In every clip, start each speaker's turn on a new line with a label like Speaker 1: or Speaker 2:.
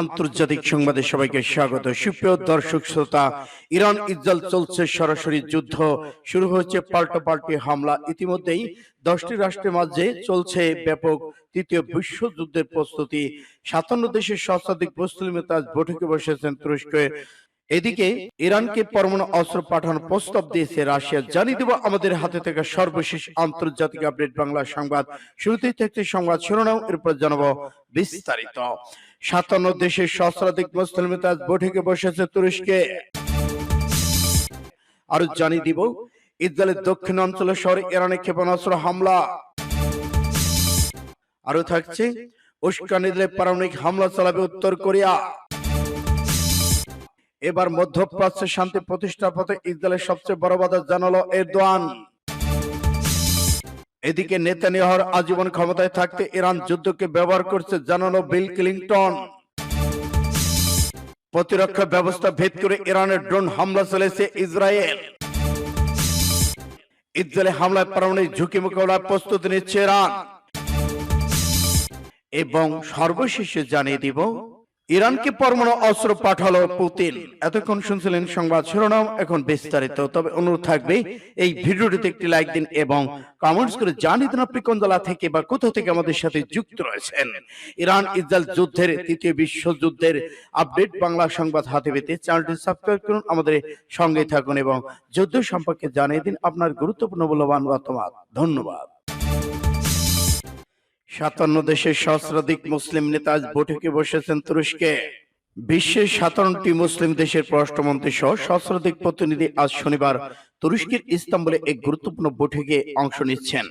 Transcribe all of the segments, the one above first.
Speaker 1: আন্তর্জাতিক সংবাদে সবাইকে স্বাগত। সুপ্রিয় দর্শক, শ্রোতা, ইরান ইসরায়েল চলছে সরাসরি যুদ্ধ। শুরু হয়েছে পাল্টা পাল্টি হামলা। ইতিমধ্যেই দশটি রাষ্ট্রের মাঝে চলছে ব্যাপক তৃতীয় বিশ্বযুদ্ধের প্রস্তুতি। সাতান্ন দেশের সহস্রাধিক মুসলিম নেতা বৈঠকে বসেছেন তুরস্কে। এদিকে ইরানকে পরমাণু অস্ত্র পাঠানোর প্রস্তাব দিয়েছে রাশিয়া। জানিয়ে দেব আমাদের হাতে থাকা সর্বশেষ আন্তর্জাতিক আপডেট বাংলা সংবাদ। শুরুতেই থাকছে সংবাদ শিরোনাম, এরপর জানাব বিস্তারিত। সাতান্ন দেশের সহস্রাধিক মুসলিম নেতা বৈঠকে বসেছে তুরস্কে। আরও জানিয়ে দিব, ইসরায়েলের দক্ষিণ অঞ্চলের শহরে ইরানের ক্ষেপণাস্ত্র হামলা। আরও থাকছে উস্কানি দিলে পারমাণবিক হামলা চালাবে উত্তর কোরিয়া। এবার মধ্যপ্রাচ্যে শান্তি প্রতিষ্ঠার পথে ইসরায়েলের সবচেয়ে বড় বাধা জানালো এরদোয়ান। এদিকে নেতানিয়াহুর আজীবন ক্ষমতায় থাকতে ইরান যুদ্ধকে ব্যবহার করছে, জানালো বিল ক্লিংটন প্রতিরক্ষা ব্যবস্থা ভেদ করে ইরানের ড্রোন হামলা চলেছে ইসরায়েল। ইসরায়েলে হামলায় পারমাণবিক ঝুঁকি মোকাবেলার প্রস্তুতি নিচ্ছে ইরান। এবং সর্বশেষে জানিয়ে দিব ইরানকে পরমাণু অস্ত্র পাঠালো পুতিন। এতক্ষণ শুনছিলেন সংবাদ শিরোনাম, এখন বিস্তারিত। তবে অনুরোধ থাকবে, এই ভিডিওটিতে একটি লাইক দিন এবং কমেন্টস করে জানিয়ে দিন আপনি কোন জেলা থেকে বা কোথাও থেকে আমাদের সাথে যুক্ত রয়েছেন। ইরান ইসরায়েল যুদ্ধের তৃতীয় বিশ্বযুদ্ধের আপডেট বাংলা সংবাদ হাতে পেতে চ্যানেলটি সাবস্ক্রাইব করুন, আমাদের সঙ্গে থাকুন এবং যুদ্ধ সম্পর্কে জানিয়ে দিন আপনার গুরুত্বপূর্ণ মূল্যবান মতামত। ধন্যবাদ। সাতান্ন দেশের সহস্রাধিক মুসলিম নেতা আজ বৈঠকে বসেছেন তুরস্কে। বিশ্বের সাতান্নটি মুসলিম দেশের পররাষ্ট্রমন্ত্রী সহ সহস্রাধিক প্রতিনিধি আজ শনিবার তুরস্কের ইস্তাম্বুলে এক গুরুত্বপূর্ণ বৈঠকে অংশ নিচ্ছেন।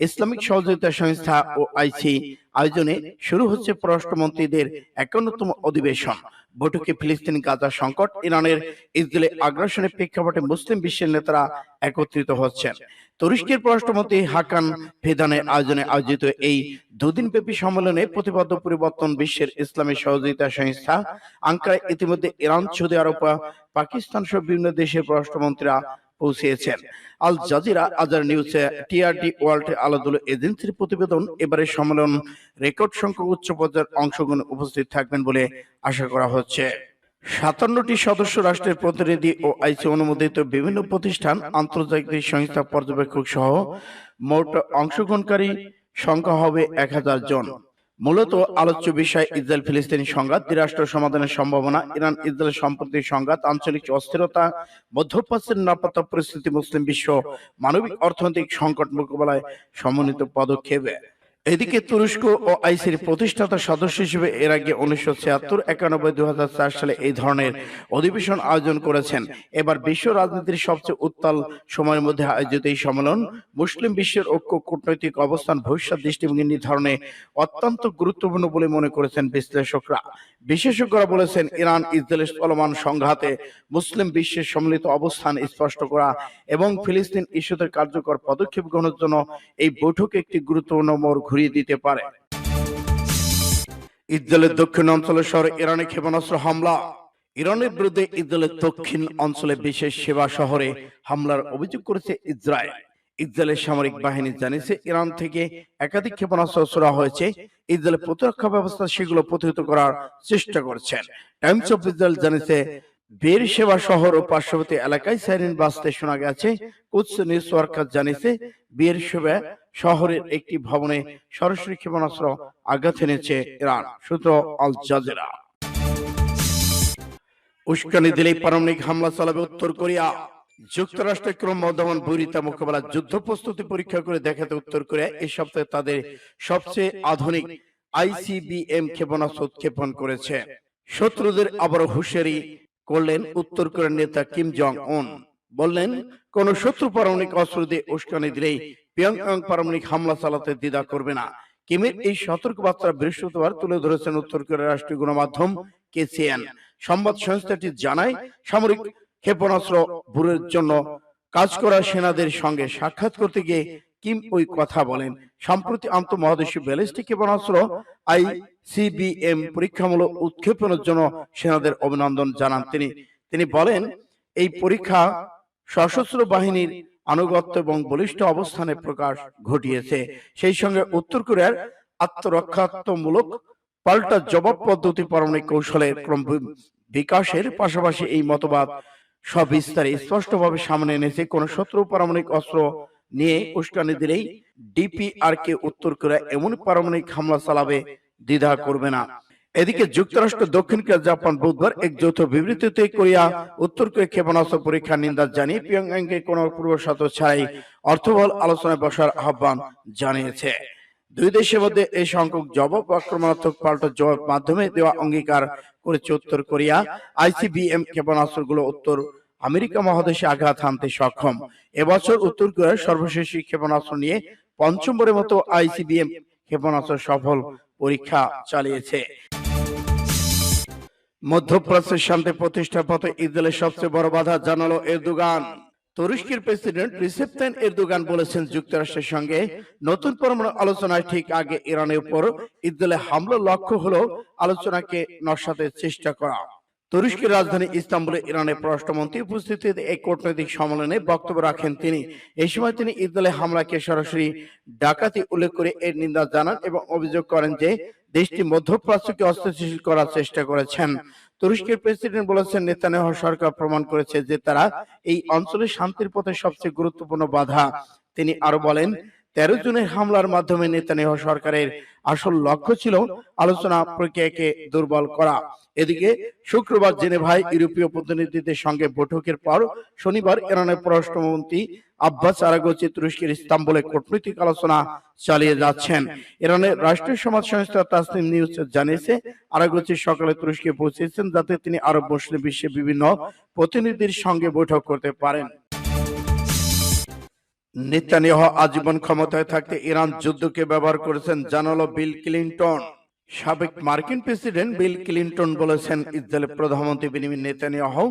Speaker 1: ইসলামিক সহযোগিতা সংস্থা ও আইসি আয়োজনে শুরু হচ্ছে পররাষ্ট্রমন্ত্রীদের একান্নতম অধিবেশন। বৈঠকে ফিলিস্তিন গাজা সংকট ইরানের ইসরায়েলে আগ্রাসনের প্রেক্ষাপটে মুসলিম বিশ্বের নেতারা একত্রিত হচ্ছেন। তুরস্কের পররাষ্ট্রমন্ত্রী হাকান ফেদানের আয়োজনে আয়োজিত এই দুদিন ব্যাপী সম্মেলনে প্রতিবদ্ধ পরিবর্তন বিশ্বের ইসলামী সহযোগিতা সংস্থা আঙ্কারায় ইতিমধ্যে ইরান সৌদি আরব পাকিস্তান সহ বিভিন্ন দেশের পররাষ্ট্রমন্ত্রীরা পৌঁছেছেন আল জাজিরা আজার নিউজে টিআরটি ওয়ার্ল্ড আলাদুল এজেন্সির প্রতিবেদন এবারে সম্মেলন রেকর্ড সংখ্যক উচ্চ পর্যায়ের অংশগ্রহণ উপস্থিত থাকবেন বলে আশা করা হচ্ছে। সাতান্নটি সদস্য রাষ্ট্রের প্রতিনিধি ও আইসি অনুমোদিত বিভিন্ন প্রতিষ্ঠান আন্তর্জাতিক সংস্থা পর্যবেক্ষক সহ মোট অংশগ্রহণকারী সংখ্যা হবে এক হাজার জন। মূলত আলোচ্য বিষয় ইসরায়েল ফিলিস্তিনি সংঘাত দ্বিরাষ্ট্র সমাধানের সম্ভাবনা ইরান ইসরায়েল সম্পত্তির সংঘাত আঞ্চলিক অস্থিরতা মধ্যপ্রাচ্যের নিরাপত্তা পরিস্থিতি মুসলিম বিশ্ব মানবিক অর্থনৈতিক সংকট মোকাবেলায় সমন্বিত পদক্ষেপ। এদিকে তুরস্ক ও আইসির প্রতিষ্ঠাতা সদস্য হিসেবে এর আগে উনিশশো ছিয়াত্তর, একানব্বই দুই সালে এই ধরনের অধিবেশন আয়োজন করেছেন। এবার বিশ্ব রাজনীতির সবচেয়ে উত্তাল সময়ের মধ্যে আয়োজিত এই সম্মেলন মুসলিম বিশ্বের ঐক্য, কূটনৈতিক অবস্থান, ভবিষ্যৎ দৃষ্টিভঙ্গি নির্ধারণে অত্যন্ত গুরুত্বপূর্ণ বলে মনে করেছেন বিশ্লেষকরা। বিশেষজ্ঞরা বলেছেন, ইরান ইসরায়েলের চলমান সংঘাতে মুসলিম বিশ্বের সম্মিলিত অবস্থান স্পষ্ট করা এবং ফিলিস্তিন ইস্যুতে কার্যকর পদক্ষেপ গ্রহণের জন্য এই বৈঠকে একটি গুরুত্বপূর্ণ মোড় ঘুরিয়ে দিতে পারে। ইসরায়েলের দক্ষিণ অঞ্চলের শহরে ইরানে ক্ষেপণাস্ত্র হামলা। ইরানের বিরুদ্ধে ইসরায়েলের দক্ষিণ অঞ্চলে বিশেষ সেবা শহরে হামলার অভিযোগ করেছে ইসরায়েল। ইসরায়েলের সামরিক বাহিনী জানিয়েছে, ইরান থেকে একাধিক ক্ষেপণাস্ত্র ছোড়া হয়েছে। ইসরায়েলের প্রতিরক্ষা ব্যবস্থা সেগুলো প্রতিহত করার চেষ্টা করছেন। টাইমস অফ ইসরায়েল জানিয়েছে, বের সেবা শহর ও পার্শ্ববর্তী এলাকায় সাইরেন বাজতে শোনা গেছে। কুৎস নিউজ ওয়ার্কার জানিয়েছে, বীর সেবা শহরের একটি ভবনে সরাসরি ক্ষেপণাস্ত্র আঘাত এনেছে ইরান সূত্র আল জাজেরা উস্কানি দিলেই পারমাণবিক হামলা চালাবে উত্তর কোরিয়া। যুক্তরাষ্ট্রের ক্রমবর্ধমান বৈরিতা মোকাবেলা যুদ্ধ প্রস্তুতি পরীক্ষা করে দেখাতে উত্তর কোরিয়া এই সপ্তাহে তাদের সবচেয়ে আধুনিক আইসিবিএম ক্ষেপণাস্ত্র উৎক্ষেপণ করেছে। শত্রুদের আবারও হুঁশিয়ারি করলেন উত্তর কোরিয়ার নেতা কিম জং উন বললেন কোন শত্রু পারমাণবিক অস্ত্র দিয়ে উস্কানি দিলেই পিয়ংয়াং পারমাণবিক হামলা চালাতে দ্বিধা করবে না। কিমের এই সতর্ক বার্তা বৃহস্পতিবার তুলে ধরেছেন উত্তর কোরিয়ার রাষ্ট্রীয় গণমাধ্যম কেসিএন। সংবাদ সংস্থাটি জানায়, সামরিক ক্ষেপণাস্ত্র বুরের জন্য কাজ করা সেনাদের সঙ্গে সাক্ষাৎ করতে গিয়ে কিম ওই কথা বলেন। সম্প্রতি আন্তঃমহাদেশীয় ব্যালিস্টিক ক্ষেপণাস্ত্র আই সিবিএম পরীক্ষামূলক উৎক্ষেপণের জন্য সেনাদের অভিনন্দন জানান তিনি। তিনি বলেন, এই পরীক্ষা সশস্ত্র বাহিনীর আনুগত্য এবং বলিষ্ঠ অবস্থানে প্রকাশ ঘটিয়েছে। সেই সঙ্গে উত্তর কোরিয়ার আত্মরক্ষাত্মমূলক পাল্টা জবাব পদ্ধতি পারমাণবিক কৌশলের ক্রম বিকাশের পাশাপাশি এই মতবাদ সব সবিস্তারে স্পষ্টভাবে সামনে এনেছে। কোন শত্রু পারমাণবিক অস্ত্র নিয়ে উস্কানি দিলেই ডিপিআর কে উত্তর কোরিয়া এমন পারমাণবিক হামলা চালাবে, দ্বিধা করবে না। এদিকে যুক্তরাষ্ট্র দক্ষিণ কোরিয়া জাপান বুধবার এক যৌথ বিবৃতিতে কোরিয়া উত্তর কোরিয়া ক্ষেপণাস্ত্র পরীক্ষার নিন্দা জানিয়ে পিয়ংয়াংকে কোনো পূর্বশত ছাড়াই অর্থবল আলোচনায় বসার আহ্বান জানিয়েছে। দুই দেশের মধ্যে এই সংখ্যক জবাব আক্রমণাত্মক পাল্টা জবাব মাধ্যমে দেওয়া অঙ্গীকার করেছে উত্তর কোরিয়া। আইসিবিএম ক্ষেপণাস্ত্রগুলো উত্তর আমেরিকা মহাদেশে আঘাত হানতে সক্ষম। এবছর উত্তর কোরিয়ার সর্বশেষ ক্ষেপণাস্ত্র নিয়ে পঞ্চমবারের মতো আইসিবিএম ক্ষেপণাস্ত্র সফল পরীক্ষা চালিয়েছে। মধ্যপ্রাচ্যের শান্তি প্রতিষ্ঠার পথে ইসরায়েলের সবচেয়ে বড় বাধা জানালো এরদোগান। তুরস্কের প্রেসিডেন্ট রিসেপ তাইপ এরদোগান বলেছেন যুক্তরাষ্ট্রের সঙ্গে নতুন পরমাণু আলোচনায় ঠিক আগে ইরানের উপর ইসরায়েলের হামলার লক্ষ্য হলো আলোচনাকে নস্বাতের চেষ্টা করা। তুরস্কের রাজধানী ইস্তাম্বুলে ইরানের পররাষ্ট্রমন্ত্রী উপস্থিতিতে এক কূটনৈতিক সম্মেলনে বক্তব্য রাখেন তিনি। এই সময় তিনি ইসরায়েলের হামলাকে সরাসরি ডাকাতি উল্লেখ করে এর নিন্দা জানান এবং অভিযোগ করেন যে দেশটি মধ্যপ্রাচ্যকে অস্থিতিশীল করার চেষ্টা করেছেন। তুরস্কের প্রেসিডেন্ট বলেছেন, নেতানিয়াহু সরকার প্রমাণ করেছে যে তারা এই অঞ্চলে শান্তির পথে সবচেয়ে গুরুত্বপূর্ণ বাধা। তিনি আরও বলেন তেরো জনের হামলার মাধ্যমে নেতানিয়াহু সরকারের আসল লক্ষ্য ছিল আলোচনা প্রক্রিয়াকে দুর্বল করা। এদিকে শুক্রবার জেনেভায় ইউরোপীয় প্রতিনিধিদের সঙ্গে বৈঠকের পর শনিবার ইরানের পররাষ্ট্রমন্ত্রী আব্বাস আরাগোচি তুরস্কের ইস্তাম্বুলে কূটনৈতিক আলোচনা চালিয়ে যাচ্ছেন। ইরানের রাষ্ট্রীয় সমাজ সংস্থা তাসনিম নিউজ জানিয়েছে, আরাগোচি সকালে তুরস্কে পৌঁছেছেন যাতে তিনি আরব মুসলিম বিশ্বের বিভিন্ন প্রতিনিধির সঙ্গে বৈঠক করতে পারেন। নেতানিয়াহু আজীবন ক্ষমতায় থাকতে ইরান যুদ্ধকে ব্যবহার করেছেন জানালো বিল ক্লিনটন। সাবেক মার্কিন প্রেসিডেন্ট বিল ক্লিনটন বলেছেন, ইসরায়েলের প্রধানমন্ত্রী বেনিমিন নেতানিয়াহু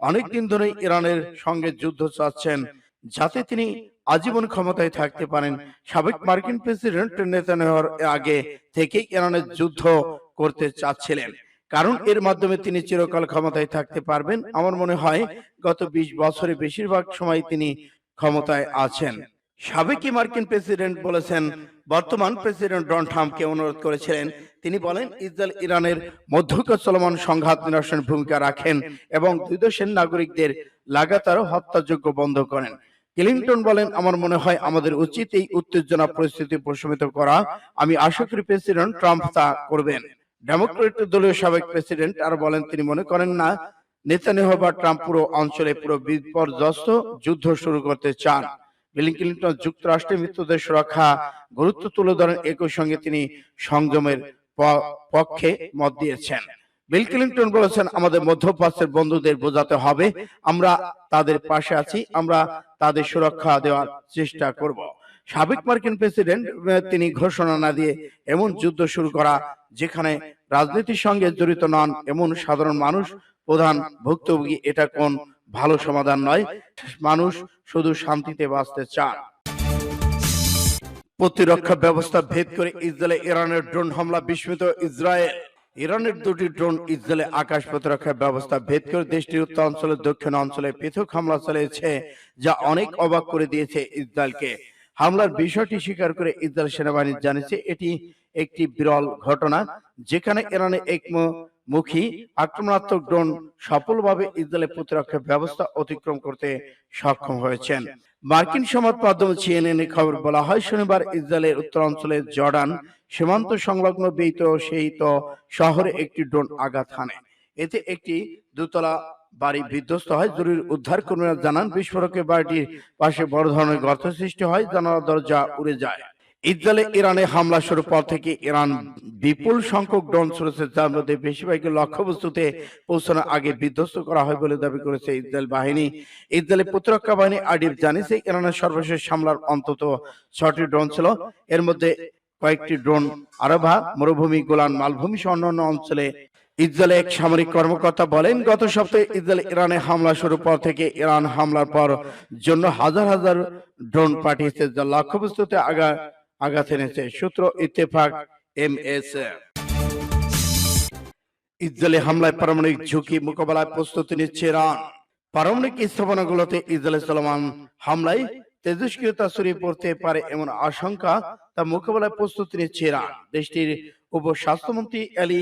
Speaker 1: অনেকদিন ধরে ইরানের সঙ্গে যুদ্ধ চাচ্ছেন যাতে তিনি আজীবন ক্ষমতায় থাকতে পারেন। সাবেক মার্কিন প্রেসিডেন্ট নেতানিয়াহুর আগে থেকেই ইরানের যুদ্ধ করতে চাচ্ছিলেন। কারণ এর মাধ্যমে তিনি চিরকাল ক্ষমতায় থাকতে পারবেন। আমার মনে হয় গত ২০ বছরে বেশিরভাগ সময় তিনি ক্ষমতায় আছেন। সাবেক মার্কিন প্রেসিডেন্ট বলেছেন, বর্তমান প্রেসিডেন্ট ডোনাল্ড ট্রাম্পকে অনুরোধ করেছিলেন। তিনি বলেন, ইসরায়েল, ইরানের মধ্যকার চলমান সংঘাত নিরসনের ভূমিকা রাখেন এবং দুই দেশের নাগরিকদের লাগাতার হত্যাযোগ্য বন্ধ করেন। ক্লিন্টন বলেন, আমার মনে হয় আমাদের উচিত এই উত্তেজনা পরিস্থিতি প্রশমিত করা। আমি আশা করি প্রেসিডেন্ট ট্রাম্প তা করবেন। ডেমোক্রেট দলীয় সাবেক প্রেসিডেন্ট আর বলেন, তিনি মনে করেন না নেতানিয়াহু বা ট্রাম্প পুরো অঞ্চলে পুরো বিপর্যস্ত যুদ্ধ শুরু করতে চান। বিল ক্লিন্টন যুক্তরাষ্ট্রের মৃত্যুদের সুরক্ষা গুরুত্ব তুলে ধরেন, একই সঙ্গে তিনি সংযমের পক্ষে মত দিয়েছেন। বিল ক্লিন্টন বলেছেন, আমাদের মধ্যপ্রাচ্যের বন্ধুদের বোঝাতে হবে, আমরা তাদের পাশে আছি, আমরা তাদের সুরক্ষা দেওয়ার চেষ্টা করব। সাবেক মার্কিন প্রেসিডেন্ট তিনি ঘোষণা না দিয়ে এমন যুদ্ধ শুরু করা, যেখানে রাজনীতির সঙ্গে জড়িত নন এমন সাধারণ মানুষ প্রধান ভুক্তভোগী, এটা কোন ভালো সমাধান নয়। মানুষ শুধু শান্তিতে বাঁচতে চান। প্রতিরক্ষা ব্যবস্থা ভেদ করে ইসরায়েলে ইরানের ড্রোন হামলা বিস্মিত ইসরায়েল। ইরানের দুটি ড্রোন ইসরায়েলে আকাশ প্রতিরক্ষা ব্যবস্থা ভেদ করে দেশটির উত্তর অঞ্চলের দক্ষিণ অঞ্চলে পৃথক হামলা চালিয়েছে, যা অনেক অবাক করে দিয়েছে ইসরায়েলকে। হামলার বিষয়টি স্বীকার করে ইসরায়েল সেনাবাহিনী জানিয়েছে, এটি একটি বিরল ঘটনা, যেখানে ইরানে এক মুখী আক্রমণাত্মক ড্রোন সফলভাবে ইসরায়েলের প্রতিরক্ষা ব্যবস্থা অতিক্রম করতে সক্ষম হয়েছেন। মার্কিন সংবাদ মাধ্যম সিএনএন খবর বলা হয় শনিবার ইসরায়েলের উত্তরাঞ্চলের জর্ডান সীমান্ত সংলগ্ন বেইত সেই তো শহরে একটি ড্রোন আঘাত হানে। এতে একটি দোতলা বাড়ি বিধ্বস্ত হয়। জরুরি উদ্ধার কর্মীরা জানান বিস্ফোরকের বাড়িটির পাশে বড় ধরনের গর্ত সৃষ্টি হয় জানালা দরজা উড়ে যায়। ইসরায়েলে ইরানে হামলা শুরু পর থেকে ইরান বিপুল সংখ্যক ড্রোন ছড়েছে, যার মধ্যে বেশিরভাগই লক্ষ্যবস্তুতে পৌঁছানোর আগে বিধ্বস্ত করা হয় বলে দাবি করেছে ইসরায়েল বাহিনী। ইসরায়েলের প্রতিরক্ষা বাহিনী আইডিএফ জানিয়েছে, ইরানের সর্বশেষ হামলার অন্তত ছটি ড্রোন ছিল। এর মধ্যে কয়েকটি ড্রোন আরবা মরুভূমি, গোলান, মালভূমি সহ অন্যান্য অঞ্চলে ইসরায়েলে এক সামরিক কর্মকর্তা বলেন, গত সপ্তাহে ইসরায়েল ইরানে হামলা শুরু পর থেকে ইরান হামলার পর জন্য হাজার হাজার ড্রোন পাঠিয়েছে যা লক্ষ্যবস্তুতে আগা আঘাত এনেছে। সূত্র ইত্তেফাক এম এস ইসরায়েলি হামলায় পারমাণবিক ঝুঁকি মোকাবেলায় প্রস্তুতি নিচ্ছে ইরান। পারমাণবিক স্থাপনাগুলোতে ইসরায়েলের চলমান হামলায় তেজস্ক্রিয়তা ছড়িয়ে পড়তে পারে এমন আশঙ্কা তা মোকাবেলায় প্রস্তুতি নিচ্ছে ইরান। দেশটির উপস্বাস্থ্যমন্ত্রী আলী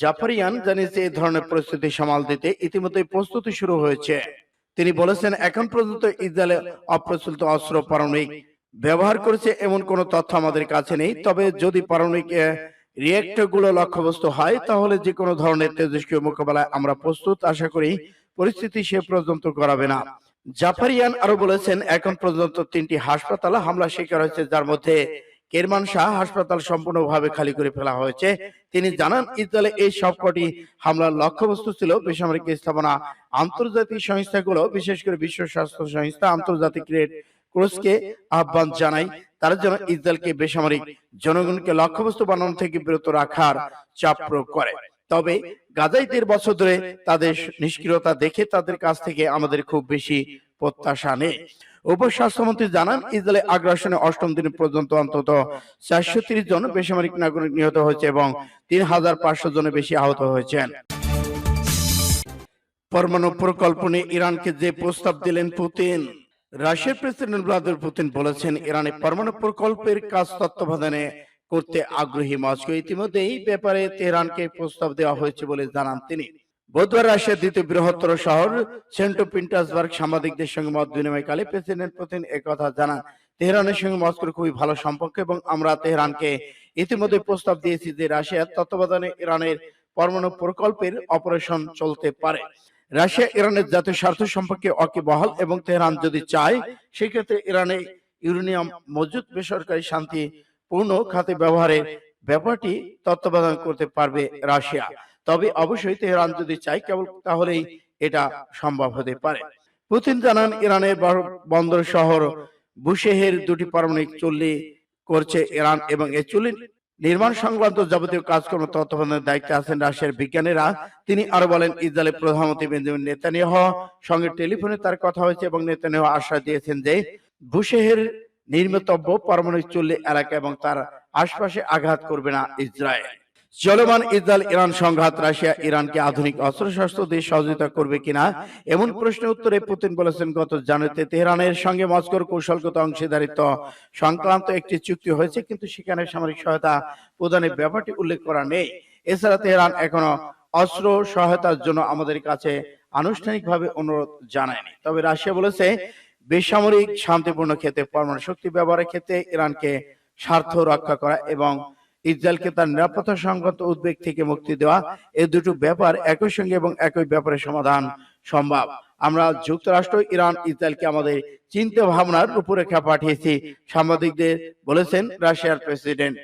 Speaker 1: জাফারিয়ান জানিয়েছে এই ধরনের পরিস্থিতি সামাল দিতে ইতিমধ্যে প্রস্তুতি শুরু হয়েছে। তিনি বলেছেন এখন পর্যন্ত ইসরায়েলে অপ্রচলিত অস্ত্র পারমাণবিক ব্যবহার করেছে এমন কোনো তথ্য আমাদের কাছে নেই। তবে যদি পারমাণবিক রিয়েক্টরগুলো লক্ষ্যবস্তু হয়, তাহলে যে কোনো ধরনের তেজস্ক্রিয় মোকাবেলায় আমরা প্রস্তুত। আশা করি পরিস্থিতি সে পর্যন্ত করাবে না। জাফারিয়ান আরও বলেছেন, এখন পর্যন্ত তিনটি হাসপাতাল হামলা শিকার হয়েছে, যার মধ্যে কেরমান শাহ হাসপাতাল সম্পূর্ণভাবে খালি করে ফেলা হয়েছে। তিনি জানান ইসরায়েলে এই সবকটি হামলার লক্ষ্যবস্তু ছিল বেসামরিক স্থাপনা, আন্তর্জাতিক সংস্থাগুলো, বিশেষ করে বিশ্ব স্বাস্থ্য সংস্থা, আন্তর্জাতিক রেড ক্রসকে আহ্বান জানাই। তারা যেন ইসরায়েলকে বেসামরিক জনগণকে লক্ষ্যবস্তু বানানো থেকে বিরত রাখার চাপ প্রয়োগ করে। তবে গাজায় দেড় বছর ধরে তাদের নিষ্ক্রিয়তা দেখে তাদের কাছ থেকে আমাদের খুব বেশি প্রত্যাশা নেই। উপস্বাস্থ্যমন্ত্রী জানান ইসরায়েলে আগ্রাসনে অষ্টম দিন পর্যন্ত অন্তত চারশো তিরিশ জন বেসামরিক নাগরিক নিহত হয়েছে এবং তিন হাজার পাঁচশো জনের বেশি আহত হয়েছেন। পরমাণু প্রকল্প নিয়ে ইরানকে যে প্রস্তাব দিলেন পুতিন রাশিয়ার প্রেসিডেন্ট ভ্লাদিমির পুতিন বলেছেন, ইরানে পরমাণু প্রকল্পের কাজ তত্ত্বাবধানে করতে আগ্রহী মস্কো। ইতিমধ্যে এই ব্যাপারে তেহরানকে প্রস্তাব দেওয়া হয়েছে বলে জানান তিনি। বুধবার রাশিয়ার দ্বিতীয় বৃহত্তর শহর সেন্ট পিন্টাসবার্গ সাংবাদিকদের সঙ্গে মত বিনিময়কালে প্রেসিডেন্ট পুতিন একথা জানান। তেহরানের সঙ্গে মস্কোর খুবই ভালো সম্পর্ক এবং আমরা তেহরানকে ইতিমধ্যে প্রস্তাব দিয়েছি যে রাশিয়ার তত্ত্বাবধানে ইরানের পরমাণু প্রকল্পের অপারেশন চলতে পারে। রাশিয়া ইরানের জাতীয় স্বার্থ সম্পর্কে অকিবহাল এবং তেহরান যদি চায় সেক্ষেত্রে ইরানে ইউরেনিয়াম মজুদ বেসরকারি শান্তি পূর্ণ খাতে ব্যবহারের ব্যাপারটি তত্ত্বাবধান করতে পারবে রাশিয়া। তবে অবশ্যই তেহরান যদি চায় কেবল তাহলেই এটা সম্ভব হতে পারে। পুতিন জানান ইরানের বন্দর শহর বুশেহের দুটি পারমাণবিক চুল্লি করছে ইরান এবং এই চুল্লি নির্মাণ সংক্রান্ত যাবতীয় কাজকর্ম তত্ত্বাবধানের দায়িত্বে আছেন রাশিয়ার বিজ্ঞানীরা। তিনি আরও বলেন, ইসরায়েলের প্রধানমন্ত্রী বেঞ্জামিন নেতানিয়াহ সঙ্গে টেলিফোনে তার কথা হয়েছে এবং নেতানিয়াহ আশ্বাস দিয়েছেন যে, ভুশেহের নির্মিতব্য পারমাণবিক চুল্লি এলাকা এবং তার আশপাশে আঘাত করবে না ইসরায়েল। চলমান ইসরায়েল ইরান সংঘাত রাশিয়া ইরানকে আধুনিক অস্ত্রশস্ত্র দিয়ে সহযোগিতা করবে কিনা? এমন প্রশ্নের উত্তরে পুতিন বলেছেন, গত জানুয়ারিতে তেহরানের সঙ্গে মস্কোর কৌশলগত অংশীদারিত্ব সংক্রান্ত একটি চুক্তি হয়েছে, কিন্তু সেখানে সামরিক সহায়তা প্রদানের ব্যাপারটি উল্লেখ করা নেই। এছাড়া তেহরান এখনও অস্ত্র সহায়তার জন্য আমাদের কাছে আনুষ্ঠানিকভাবে অনুরোধ জানায়নি। তবে রাশিয়া বলেছে, বেসামরিক শান্তিপূর্ণ ক্ষেত্রে পরমাণু শক্তি ব্যবহারের ক্ষেত্রে ইরানকে স্বার্থ রক্ষা করা এবং ইসরায়েলকে তার নিরাপত্তা সংক্রান্ত উদ্বেগ থেকে মুক্তি দেওয়া এই দুটো ব্যাপার একই সঙ্গে এবং একই ব্যাপারে সমাধান সম্ভব। আমরা যুক্তরাষ্ট্র, ইরান, ইসরায়েলকে আমাদের চিন্তা ভাবনার রূপরেখা পাঠিয়েছি। সাংবাদিকদের বলেছেন রাশিয়ার প্রেসিডেন্ট।